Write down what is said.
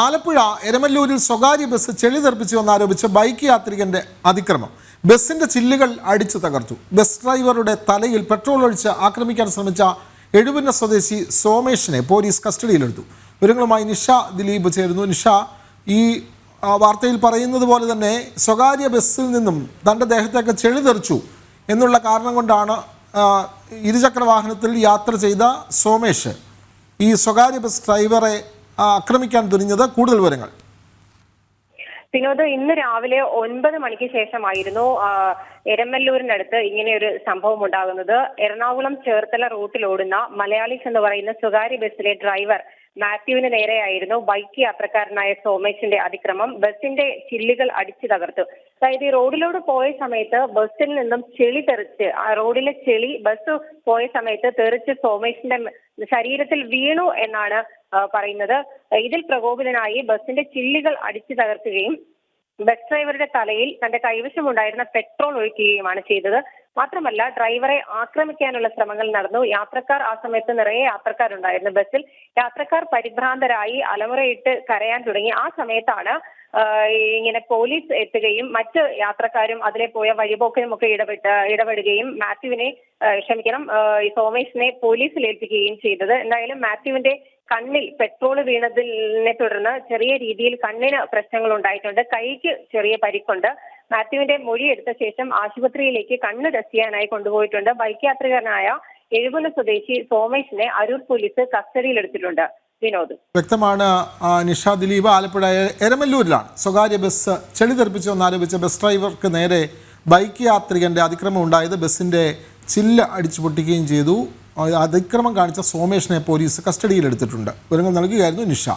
ആലപ്പുഴ എരമല്ലൂരിൽ സ്വകാര്യ ബസ് ചെളി തെറിപ്പിച്ചുവെന്നാരോപിച്ച് ബൈക്ക് യാത്രികന്റെ അതിക്രമം. ബസിന്റെ ചില്ലുകൾ അടിച്ചു തകർത്തു. ബസ് ഡ്രൈവറുടെ തലയിൽ പെട്രോൾ ഒഴിച്ച് ആക്രമിക്കാൻ ശ്രമിച്ച എഴുപുന്ന സ്വദേശി സോമേഷിനെ പോലീസ് കസ്റ്റഡിയിലെടുത്തു. വിവരങ്ങളുമായി നിഷ ദിലീപ് ചേരുന്നു. നിഷ ഈ വാർത്തയിൽ പറയുന്നത് പോലെ തന്നെ സ്വകാര്യ ബസ്സിൽ നിന്നും തന്റെ ദേഹത്തേക്ക് ചെളി തെറിച്ചു എന്നുള്ള കാരണം കൊണ്ടാണ് ഇരുചക്ര വാഹനത്തിൽ യാത്ര ചെയ്ത സോമേഷ് ഈ സ്വകാര്യ ബസ് ഡ്രൈവറെ ആക്രമിക്കാൻ തുനിഞ്ഞത് കൂടുതൽ വിവരങ്ങൾ. വിനോദ് ഇന്ന് രാവിലെ ഒൻപത് മണിക്ക് ശേഷമായിരുന്നു എരമല്ലൂരിനടുത്ത് ഇങ്ങനെ ഒരു സംഭവം ഉണ്ടാകുന്നത്. എറണാകുളം ചേർത്തല റൂട്ടിൽ ഓടുന്ന മലയാളീസ് എന്ന് പറയുന്ന സ്വകാര്യ ബസ്സിലെ ഡ്രൈവർ മാത്യുവിന് നേരെയായിരുന്നു ബൈക്ക് യാത്രക്കാരനായ സോമേഷിന്റെ അതിക്രമം. ബസിന്റെ ചില്ലുകൾ അടിച്ചു തകർത്തു. അതായത് ഈ റോഡിലൂടെ പോയ സമയത്ത് ബസ്സിൽ നിന്നും ചെളി തെറിച്ച് ആ റോഡിലെ ചെളി ബസ് പോയ സമയത്ത് തെറിച്ച് സോമേഷിന്റെ ശരീരത്തിൽ വീണു എന്നാണ് പറയുന്നത്. ഇതിൽ പ്രകോപിതനായി ബസിന്റെ ചില്ലുകൾ അടിച്ചു തകർക്കുകയും ബസ് ഡ്രൈവറുടെ തലയിൽ തന്റെ കൈവശമുണ്ടായിരുന്ന പെട്രോൾ ഒഴിക്കുകയുമാണ് ചെയ്തത്. മാത്രമല്ല ഡ്രൈവറെ ആക്രമിക്കാനുള്ള ശ്രമങ്ങൾ നടന്നു. യാത്രക്കാർ ആ സമയത്ത് നിറയെ യാത്രക്കാരുണ്ടായിരുന്നു. ബസ്സിൽ യാത്രക്കാർ പരിഭ്രാന്തരായി അലമുറയിട്ട് കരയാൻ തുടങ്ങി. ആ സമയത്താണ് ഇങ്ങനെ പോലീസ് എത്തുകയും മറ്റ് യാത്രക്കാരും അതിലെ പോയ വഴിപോക്കനും ഒക്കെ ഇടപെട്ട് ഇടപെടുകയും മാത്യുവിനെ ക്ഷമിക്കണം സോമേഷിനെ പോലീസിൽ ഏൽപ്പിക്കുകയും ചെയ്തത്. എന്തായാലും മാത്യുവിന്റെ കണ്ണിൽ പെട്രോൾ വീണതിനെ തുടർന്ന് ചെറിയ രീതിയിൽ കണ്ണിന് പ്രശ്നങ്ങൾ ഉണ്ടായിട്ടുണ്ട് കൈക്ക് ചെറിയ പരിക്കുണ്ട്. മാത്യുവിന്റെ മൊഴി എടുത്ത ശേഷം ആശുപത്രിയിലേക്ക് കണ്ണ് ടെസ്റ്റ് ചെയ്യാനായി കൊണ്ടുപോയിട്ടുണ്ട്. ബൈക്ക് യാത്രികനായ എഴുകുന്ന സ്വദേശി സോമേഷിനെ അരൂർ പോലീസ് കസ്റ്റഡിയിലെടുത്തിട്ടുണ്ട്. വിനോദ്. വ്യക്തമാണ് നിഷ ദിലീപ് ആലപ്പുഴ എരമല്ലൂരിലാണ്. സ്വകാര്യ ബസ് ചെളി തെറിപ്പിച്ചുവെന്നാരോപിച്ച ബസ് ഡ്രൈവർക്ക് നേരെ ബൈക്ക് യാത്രികന്റെ അതിക്രമം ഉണ്ടായത് ബസ്സിന്റെ ചില്ല് അടിച്ചു പൊട്ടിക്കുകയും ചെയ്തു. അതിക്രമം കാണിച്ച സോമേഷിനെ പോലീസ് കസ്റ്റഡിയിലെടുത്തിട്ടുണ്ട്. വിവരങ്ങൾ നൽകുകയായിരുന്നു നിഷ.